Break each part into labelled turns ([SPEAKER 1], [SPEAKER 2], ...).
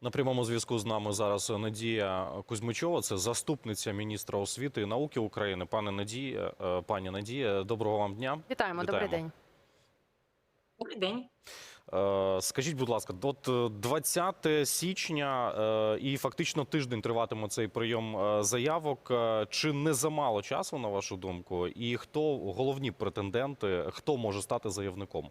[SPEAKER 1] На прямому зв'язку з нами зараз Надія Кузьмичова, це заступниця міністра освіти і науки України. Пане Надія, е, пані Надія, доброго вам дня.
[SPEAKER 2] Вітаємо, добрий день.
[SPEAKER 3] Добрий день.
[SPEAKER 1] Е, Скажіть, будь ласка, от е, 20 січня е, і фактично тиждень триватиме цей прийом заявок. Чи не замало часу, на вашу думку? І хто головні претенденти, хто може стати заявником?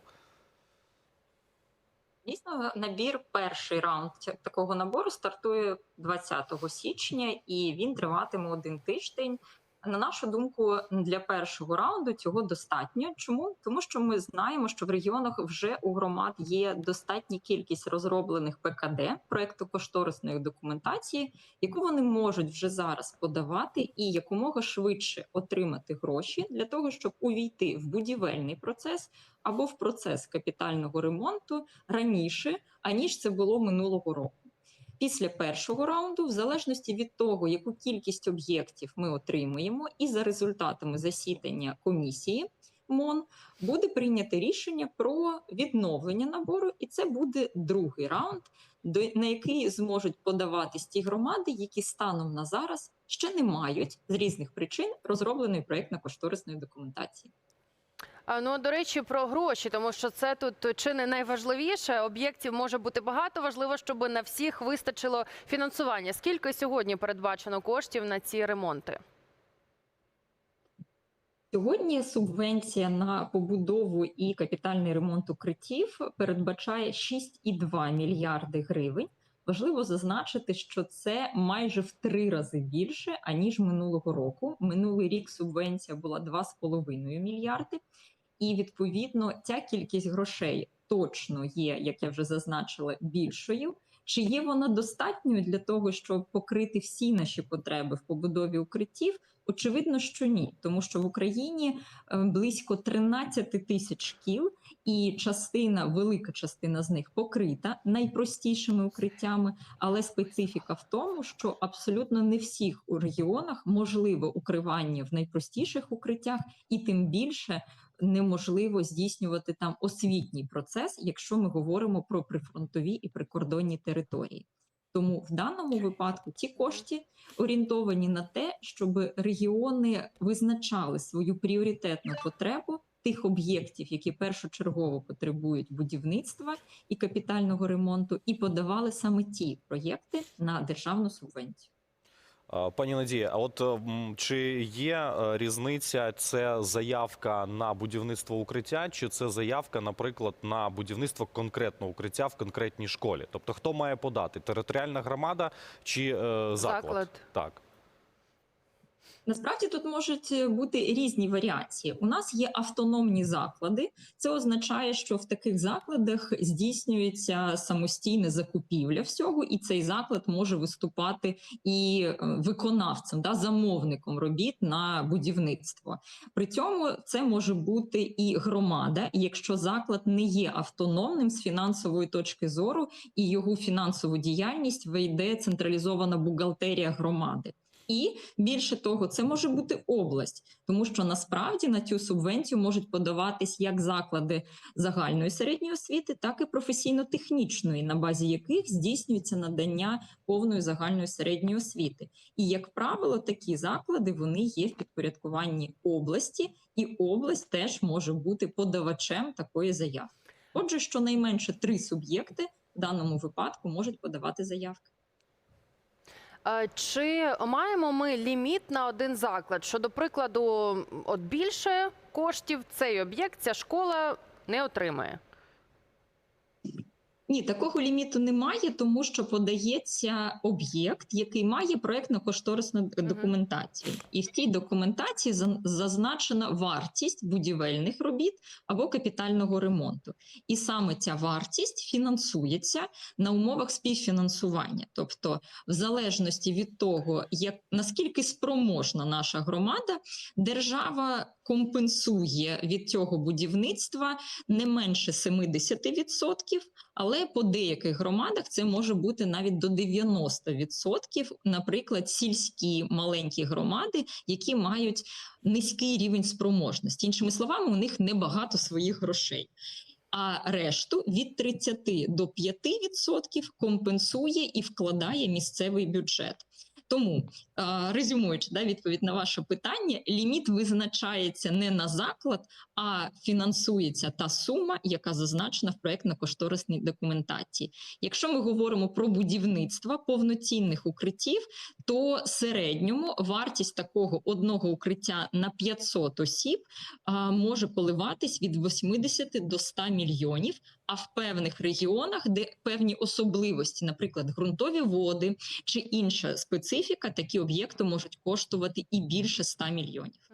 [SPEAKER 3] Дійсно, набір перший раунд такого набору стартує 20 січня, і він триватиме один тиждень. На нашу думку, для першого раунду цього достатньо. Чому? Тому що ми знаємо, що в регіонах вже у громад є достатня кількість розроблених ПКД проектно-кошторисної документації, яку вони можуть вже зараз подавати і якомога швидше отримати гроші для того, щоб увійти в будівельний процес або в процес капітального ремонту раніше, аніж це було минулого року. Після першого раунду, в залежності від того, яку кількість об'єктів ми отримуємо, і за результатами засідання комісії МОН буде прийнято рішення про відновлення набору, і це буде другий раунд, до- на який зможуть подаватись ті громади, які станом на зараз ще не мають з різних причин розробленої проєктно-кошторисної документації.
[SPEAKER 2] Ну, до речі, про гроші, тому що це тут чи не найважливіше. Об'єктів може бути багато. Важливо, щоб на всіх вистачило фінансування. Скільки сьогодні передбачено коштів на ці ремонти?
[SPEAKER 3] Сьогодні субвенція на побудову і капітальний ремонт укриттів передбачає 6,2 мільярди гривень. Важливо зазначити, що це майже в три рази більше аніж минулого року. Минулий рік субвенція була 2,5 мільярди, і відповідно ця кількість грошей точно є, як я вже зазначила, більшою. Чи є вона достатньою для того, щоб покрити всі наші потреби в побудові укриттів? Очевидно, що ні, тому що в Україні е, близько 13 тисяч шкіл, і частина, велика частина з них покрита найпростішими укриттями. Але специфіка в тому, що абсолютно не всіх у регіонах можливе укривання в найпростіших укриттях, і тим більше неможливо здійснювати там освітній процес, якщо ми говоримо про прифронтові і прикордонні території. Тому в даному випадку ці кошти орієнтовані на те, щоб регіони визначали свою пріоритетну потребу тих об'єктів, які першочергово потребують будівництва і капітального ремонту, і подавали саме ті проєкти на державну субвенцію.
[SPEAKER 1] А, Пані Надія, а от чи є е, різниця? Це заявка на будівництво укриття, чи це заявка, наприклад, на будівництво конкретного укриття в конкретній школі? Тобто, хто має подати? Територіальна громада чи е, заклад?
[SPEAKER 2] Заклад.
[SPEAKER 1] Так.
[SPEAKER 3] Насправді тут можуть е, бути різні варіації. У нас є автономні заклади. Це означає, що в таких закладах здійснюється самостійна закупівля всього, і цей заклад може виступати і е, виконавцем, да, замовником робіт на будівництво. При цьому це може бути і громада, якщо заклад не є автономним з фінансової точки зору, і його фінансову діяльність вийде централізована бухгалтерія громади. І більше того, це може бути область, тому що насправді на цю субвенцію можуть подаватись як заклади загальної середньої освіти, так і професійно-технічної, на базі яких здійснюється надання повної загальної середньої освіти. І як правило, такі заклади вони є в підпорядкуванні області, і область теж може бути подавачем такої заявки. Отже, щонайменше три суб'єкти в даному випадку можуть подавати заявки.
[SPEAKER 2] А, Чи маємо ми ліміт на один заклад? Що, до прикладу, от більше коштів цей об'єкт, ця школа не отримає?
[SPEAKER 3] Ні, такого ліміту немає, тому що подається об'єкт, який має проектно-кошторисну документацію, і в тій документації за- зазначена вартість будівельних робіт або капітального ремонту. І саме ця вартість фінансується на умовах співфінансування. Тобто, в залежності від того, як наскільки спроможна наша громада, держава компенсує від цього будівництва не менше 70%, але по деяких громадах це може бути навіть до 90%, наприклад, сільські маленькі громади, які мають низький рівень спроможності. Іншими словами, у них небагато своїх грошей. а решту від 30 до 5% компенсує і вкладає місцевий бюджет. Тому, е, резюмуючи да, відповідь на ваше питання, ліміт визначається не на заклад, а фінансується та сума, яка зазначена в проєктно-кошторисній документації. Якщо ми говоримо про будівництво повноцінних укриттів, то середньому вартість такого одного укриття на 500 осіб може коливатись від 80 до 100 мільйонів. А в певних регіонах, де певні особливості, наприклад, ґрунтові води чи інша специфіка, такі об'єкти можуть коштувати і більше 100 мільйонів.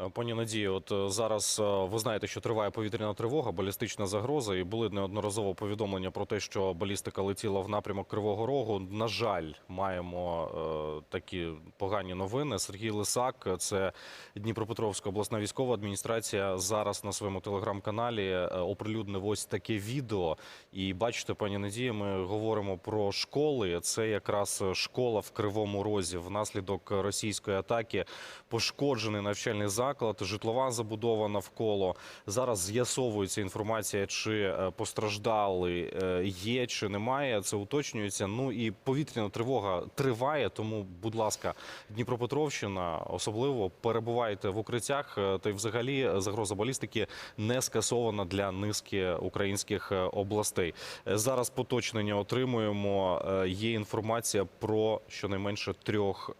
[SPEAKER 1] Е, Пані Надію, от е, зараз е, ви знаєте, що триває повітряна тривога, балістична загроза, і були неодноразово повідомлення про те, що балістика летіла в напрямок Кривого Рогу. На жаль, маємо е, такі погані новини. Сергій Лисак, це Дніпропетровська обласна військова адміністрація, зараз на своєму телеграм-каналі оприлюднив ось таке відео. І бачите, пані Надія, ми говоримо про школи. Це якраз школа в Кривому Розі внаслідок російської атаки пошкоджений навчальний заклад, житлова забудова навколо. Зараз з'ясовується інформація, чи е, постраждали е, є, чи немає. Це уточнюється. Ну і повітряна тривога триває. Тому, будь ласка, Дніпропетровщина, особливо перебувайте в укриттях. е, Та й взагалі загроза балістики не скасована для низки українських областей. Зараз поточнення отримуємо. Є інформація про щонайменше трьох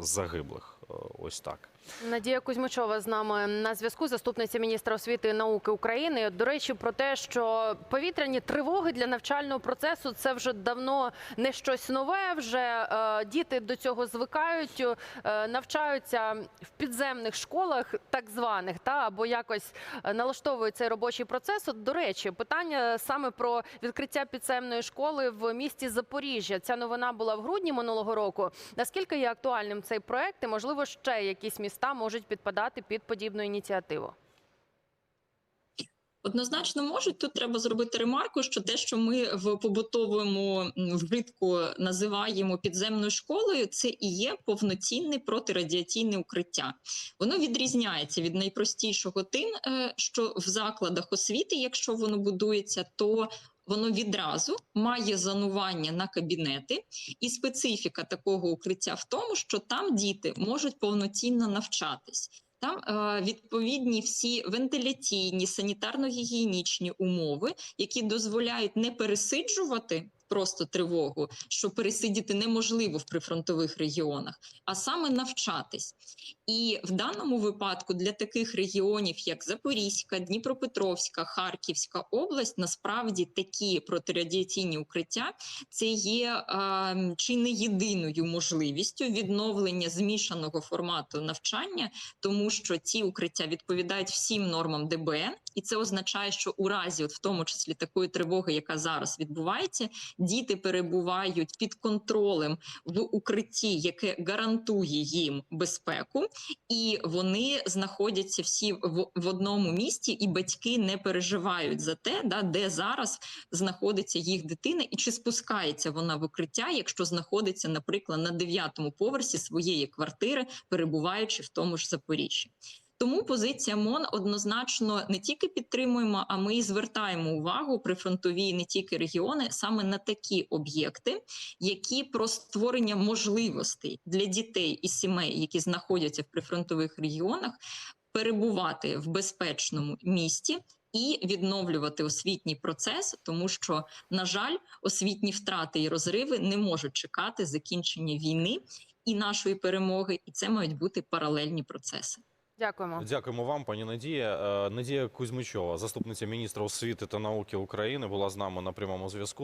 [SPEAKER 1] загиблих. Ось так.
[SPEAKER 2] Надія Кузьмичова з нами на зв'язку, заступниця міністра освіти і науки України. До речі, про те, що повітряні тривоги для навчального процесу це вже давно не щось нове. Вже е, діти до цього звикають, е, навчаються в підземних школах, так званих, та або якось е, налаштовують цей робочий процес. От, до речі, питання саме про відкриття підземної школи в місті Запоріжжя. Ця новина була в грудні минулого року. Наскільки є актуальним цей проект, і можливо ще якісь міста можуть підпадати під подібну ініціативу?
[SPEAKER 3] Однозначно можуть. Тут треба зробити ремарку, що те, що ми в побутовому вжитку називаємо підземною школою, це і є повноцінне протирадіаційне укриття. Воно відрізняється від найпростішого тим, е, що в закладах освіти, якщо воно будується, то Воно відразу має занування на кабінети, і специфіка такого укриття в тому, що там діти можуть повноцінно навчатись. Там е, відповідні всі вентиляційні, санітарно-гігієнічні умови, які дозволяють не пересиджувати просто тривогу, що пересидіти неможливо в прифронтових регіонах, а саме навчатись. І в даному випадку для таких регіонів, як Запорізька, Дніпропетровська, Харківська область, насправді такі протирадіаційні укриття це є е, чи не єдиною можливістю відновлення змішаного формату навчання, тому що ці укриття відповідають всім нормам ДБН, і це означає, що у разі, от в тому числі такої тривоги, яка зараз відбувається, діти перебувають під контролем в укритті, яке гарантує їм безпеку, і вони знаходяться всі в, в одному місті, і батьки не переживають за те, да, де зараз знаходиться їх дитина, і чи спускається вона в укриття, якщо знаходиться, наприклад, на дев'ятому поверсі своєї квартири, перебуваючи в тому ж Запоріжжі. Тому позиція МОН однозначно не тільки підтримуємо, а ми і звертаємо увагу прифронтові і не тільки регіони саме на такі об'єкти, які про створення можливостей для дітей і сімей, які знаходяться в прифронтових регіонах, перебувати в безпечному місті. І відновлювати освітній процес, тому що, на жаль, освітні втрати і розриви не можуть чекати закінчення війни і нашої перемоги, і це мають бути паралельні процеси.
[SPEAKER 2] Дякуємо.
[SPEAKER 1] Дякуємо вам, пані Надія. Е, Надія Кузьмичова, заступниця міністра освіти та науки України, була з нами на прямому зв'язку.